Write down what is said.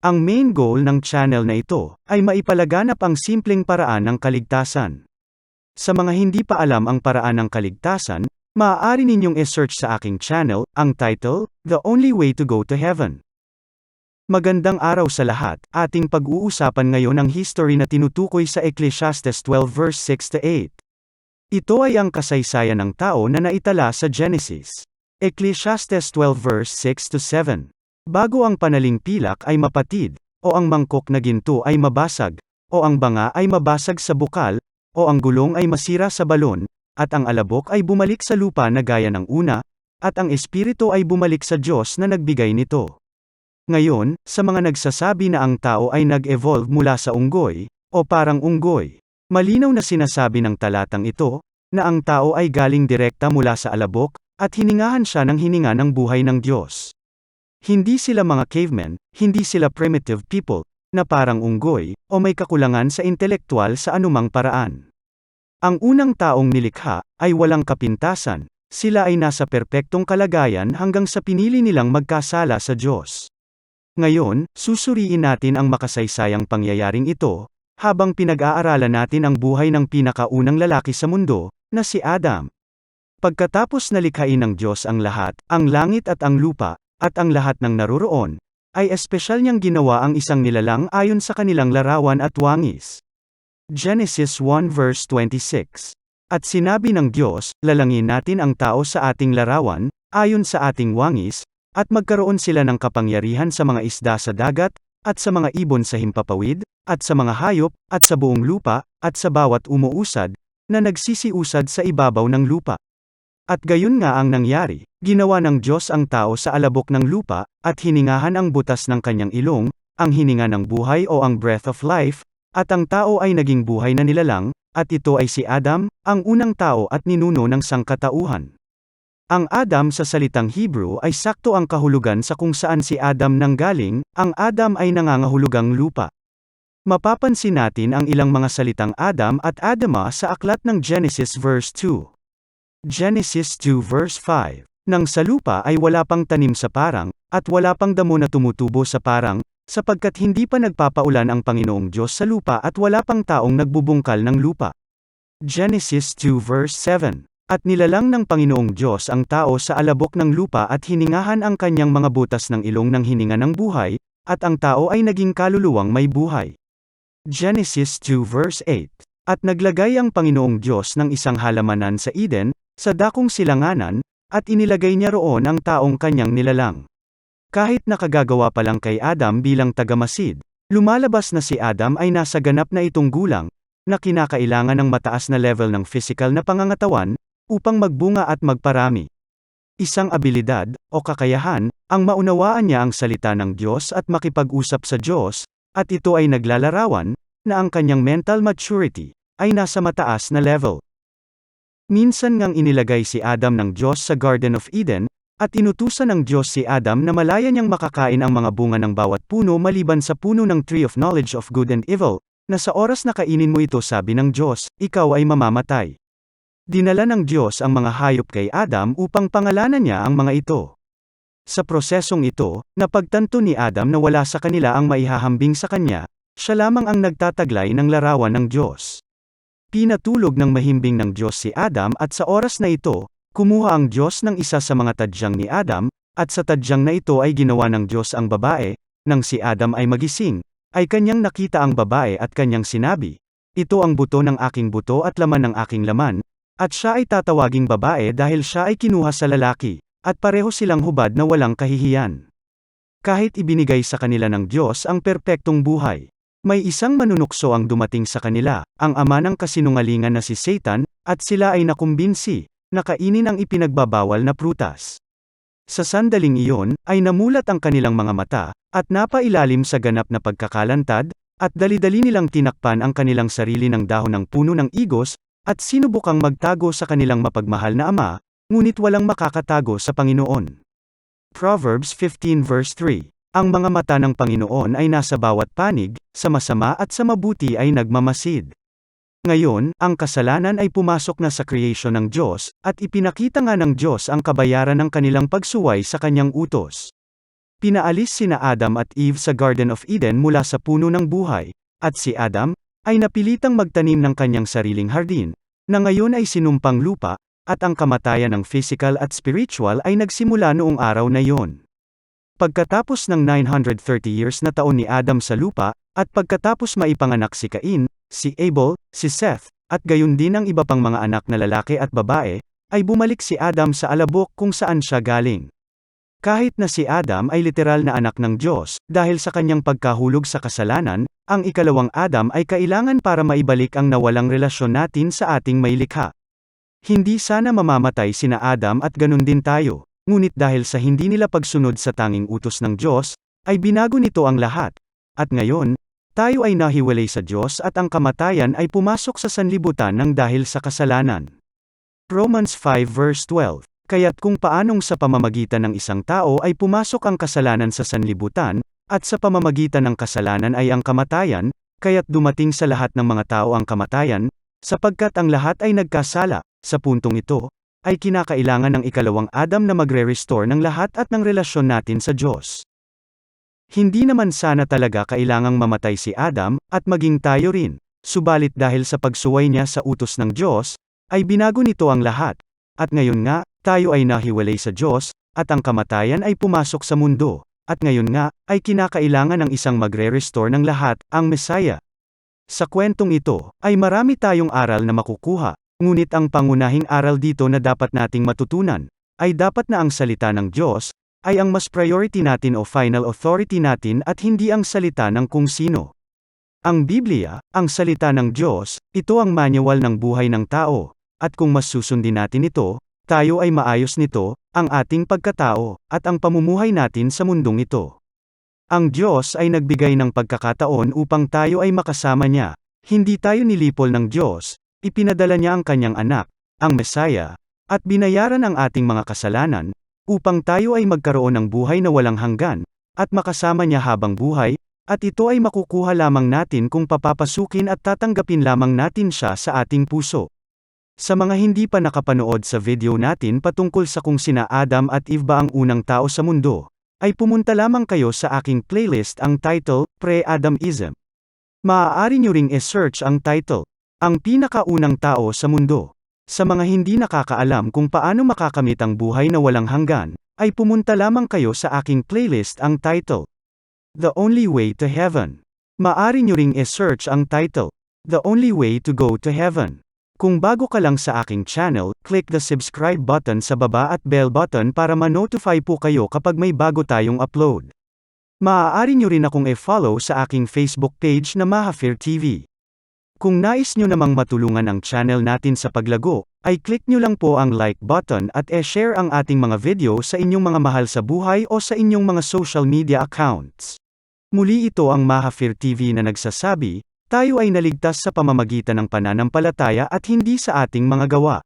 Ang main goal ng channel na ito ay maipalaganap ang simpleng paraan ng kaligtasan. Sa mga hindi pa alam ang paraan ng kaligtasan, maaari ninyong e-search sa aking channel ang title, The Only Way to Go to Heaven. Magandang araw sa lahat. Ating pag-uusapan ngayon ang history na tinutukoy sa Ecclesiastes 12 verse 6 to 8. Ito ay ang kasaysayan ng tao na naitala sa Genesis. Ecclesiastes 12 verse 6 to 7. Bago ang panaling pilak ay mapatid, o ang mangkok na ginto ay mabasag, o ang banga ay mabasag sa bukal, o ang gulong ay masira sa balon, at ang alabok ay bumalik sa lupa na gaya ng una, at ang espiritu ay bumalik sa Diyos na nagbigay nito. Ngayon, sa mga nagsasabi na ang tao ay nag-evolve mula sa unggoy, o parang unggoy, malinaw na sinasabi ng talatang ito, na ang tao ay galing direkta mula sa alabok, at hiningahan siya ng hininga ng buhay ng Diyos. Hindi sila mga cavemen, hindi sila primitive people, na parang unggoy, o may kakulangan sa intelektual sa anumang paraan. Ang unang taong nilikha, ay walang kapintasan, sila ay nasa perpektong kalagayan hanggang sa pinili nilang magkasala sa Diyos. Ngayon, susuriin natin ang makasaysayang pangyayaring ito, habang pinag-aaralan natin ang buhay ng pinakaunang lalaki sa mundo, na si Adam. Pagkatapos nalikhain ng Diyos ang lahat, ang langit at ang lupa, at ang lahat ng naroroon, ay espesyal niyang ginawa ang isang nilalang ayon sa kanilang larawan at wangis. Genesis 1 verse 26. At sinabi ng Diyos, lalangin natin ang tao sa ating larawan, ayon sa ating wangis, at magkaroon sila ng kapangyarihan sa mga isda sa dagat, at sa mga ibon sa himpapawid, at sa mga hayop, at sa buong lupa, at sa bawat umuusad, na nagsisiusad sa ibabaw ng lupa. At gayon nga ang nangyari, ginawa ng Diyos ang tao sa alabok ng lupa, at hiningahan ang butas ng kanyang ilong, ang hininga ng buhay o ang breath of life, at ang tao ay naging buhay na nilalang, at ito ay si Adam, ang unang tao at ninuno ng sangkatauhan. Ang Adam sa salitang Hebrew ay sakto ang kahulugan sa kung saan si Adam nanggaling, ang Adam ay nangangahulugang lupa. Mapapansin natin ang ilang mga salitang Adam at Adama sa aklat ng Genesis verse 2. Genesis 2 verse 5. Nang sa lupa ay wala pang tanim sa parang, at wala pang damo na tumutubo sa parang, sapagkat hindi pa nagpapaulan ang Panginoong Diyos sa lupa at wala pang taong nagbubungkal ng lupa. Genesis 2 verse 7. At nilalang ng Panginoong Diyos ang tao sa alabok ng lupa at hiningahan ang kanyang mga butas ng ilong ng hininga ng buhay, at ang tao ay naging kaluluwang may buhay. Genesis 2 verse 8. At naglagay ang Panginoong Diyos ng isang halamanan sa Eden, sa dakong silanganan, at inilagay niya roon ang taong kanyang nilalang. Kahit nakagagawa pa lang kay Adam bilang tagamasid, lumalabas na si Adam ay nasa ganap na itong gulang, na kinakailangan ng mataas na level ng physical na pangangatawan, upang magbunga at magparami. Isang abilidad, o kakayahan, ang maunawaan niya ang salita ng Diyos at makipag-usap sa Diyos, at ito ay naglalarawan, na ang kanyang mental maturity, ay nasa mataas na level. Minsan ngang inilagay si Adam ng Diyos sa Garden of Eden, at inutusan ng Diyos si Adam na malaya niyang makakain ang mga bunga ng bawat puno maliban sa puno ng Tree of Knowledge of Good and Evil, na sa oras na kainin mo ito sabi ng Diyos, ikaw ay mamamatay. Dinala ng Diyos ang mga hayop kay Adam upang pangalanan niya ang mga ito. Sa prosesong ito, napagtanto ni Adam na wala sa kanila ang maihahambing sa kanya, siya lamang ang nagtataglay ng larawan ng Diyos. Pinatulog ng mahimbing ng Diyos si Adam at sa oras na ito, kumuha ang Diyos ng isa sa mga tadyang ni Adam, at sa tadyang na ito ay ginawa ng Diyos ang babae, nang si Adam ay magising, ay kanyang nakita ang babae at kanyang sinabi, Ito ang buto ng aking buto at laman ng aking laman, at siya ay tatawaging babae dahil siya ay kinuha sa lalaki, at pareho silang hubad na walang kahihiyan. Kahit ibinigay sa kanila ng Diyos ang perpektong buhay, may isang manunukso ang dumating sa kanila, ang ama ng kasinungalingan na si Satan, at sila ay nakumbinsi, na kainin ang ipinagbabawal na prutas. Sa sandaling iyon, ay namulat ang kanilang mga mata, at napailalim sa ganap na pagkakalantad, at dali-dali nilang tinakpan ang kanilang sarili ng dahon ng puno ng igos, at sinubukang magtago sa kanilang mapagmahal na ama, ngunit walang makakatago sa Panginoon. Proverbs 15 verse 3 ang mga mata ng Panginoon ay nasa bawat panig, sa masama at sa mabuti ay nagmamasid. Ngayon, ang kasalanan ay pumasok na sa creation ng Diyos, at ipinakita nga ng Diyos ang kabayaran ng kanilang pagsuway sa kanyang utos. pinaalis sina Adam at Eve sa Garden of Eden mula sa puno ng buhay, at si Adam, ay napilitang magtanim ng kanyang sariling hardin, na ngayon ay sinumpang lupa, at ang kamatayan ng physical at spiritual ay nagsimula noong araw na iyon. Pagkatapos ng 930 years na taon ni Adam sa lupa, at pagkatapos maipanganak si Cain, si Abel, si Seth, at gayon din ang iba pang mga anak na lalaki at babae, ay bumalik si Adam sa alabok kung saan siya galing. Kahit na si Adam ay literal na anak ng Diyos, dahil sa kanyang pagkahulog sa kasalanan, ang ikalawang Adam ay kailangan para maibalik ang nawalang relasyon natin sa ating may likha. Hindi sana mamamatay sina Adam at ganun din tayo, ngunit dahil sa hindi nila pagsunod sa tanging utos ng Diyos, ay binago nito ang lahat. At ngayon, tayo ay nahiwalay sa Diyos at ang kamatayan ay pumasok sa sanlibutan ng dahil sa kasalanan. Romans 5 verse 12 Kaya't kung paanong sa pamamagitan ng isang tao ay pumasok ang kasalanan sa sanlibutan, at sa pamamagitan ng kasalanan ay ang kamatayan, kaya't dumating sa lahat ng mga tao ang kamatayan, sapagkat ang lahat ay nagkasala, sa puntong ito, ay kinakailangan ng ikalawang Adam na magre-restore ng lahat at ng relasyon natin sa Diyos. Hindi naman sana talaga kailangang mamatay si Adam, at maging tayo rin, subalit dahil sa pagsuway niya sa utos ng Diyos, ay binago nito ang lahat. At ngayon nga, tayo ay nahiwalay sa Diyos, at ang kamatayan ay pumasok sa mundo, at ngayon nga, ay kinakailangan ng isang magre-restore ng lahat, ang Messiah. Sa kwentong ito, ay marami tayong aral na makukuha, ngunit ang pangunahing aral dito na dapat nating matutunan, ay dapat na ang salita ng Diyos, ay ang mas priority natin o final authority natin at hindi ang salita ng kung sino. Ang Biblia, ang salita ng Diyos, ito ang manual ng buhay ng tao, at kung mas susundin natin ito, tayo ay maayos nito, ang ating pagkatao, at ang pamumuhay natin sa mundong ito. Ang Diyos ay nagbigay ng pagkakataon upang tayo ay makasama niya. Hindi tayo nilipol ng Diyos, ipinadala niya ang kanyang anak, ang Messiah, at binayaran ang ating mga kasalanan, upang tayo ay magkaroon ng buhay na walang hanggan, at makasama niya habang buhay, at ito ay makukuha lamang natin kung papapasukin at tatanggapin lamang natin siya sa ating puso. Sa mga hindi pa nakapanood sa video natin patungkol sa kung sina Adam at Eve ba ang unang tao sa mundo, ay pumunta lamang kayo sa aking playlist ang title, Pre-Adamism. Maaari nyo ring e-search ang title, Ang Pinakaunang Tao sa Mundo. Sa mga hindi nakakaalam kung paano makakamit ang buhay na walang hanggan, ay pumunta lamang kayo sa aking playlist ang title, The Only Way to Heaven. Maari nyo ring e-search ang title, The Only Way to Go to Heaven. Kung bago ka lang sa aking channel, click the subscribe button sa baba at bell button para ma-notify po kayo kapag may bago tayong upload. Maaari nyo rin akong e-follow sa aking Facebook page na Mahafir TV. Kung nais nyo namang matulungan ang channel natin sa paglago, ay click nyo lang po ang like button at e-share ang ating mga video sa inyong mga mahal sa buhay o sa inyong mga social media accounts. Muli ito ang Mahafir TV na nagsasabi, tayo ay naligtas sa pamamagitan ng pananampalataya at hindi sa ating mga gawa.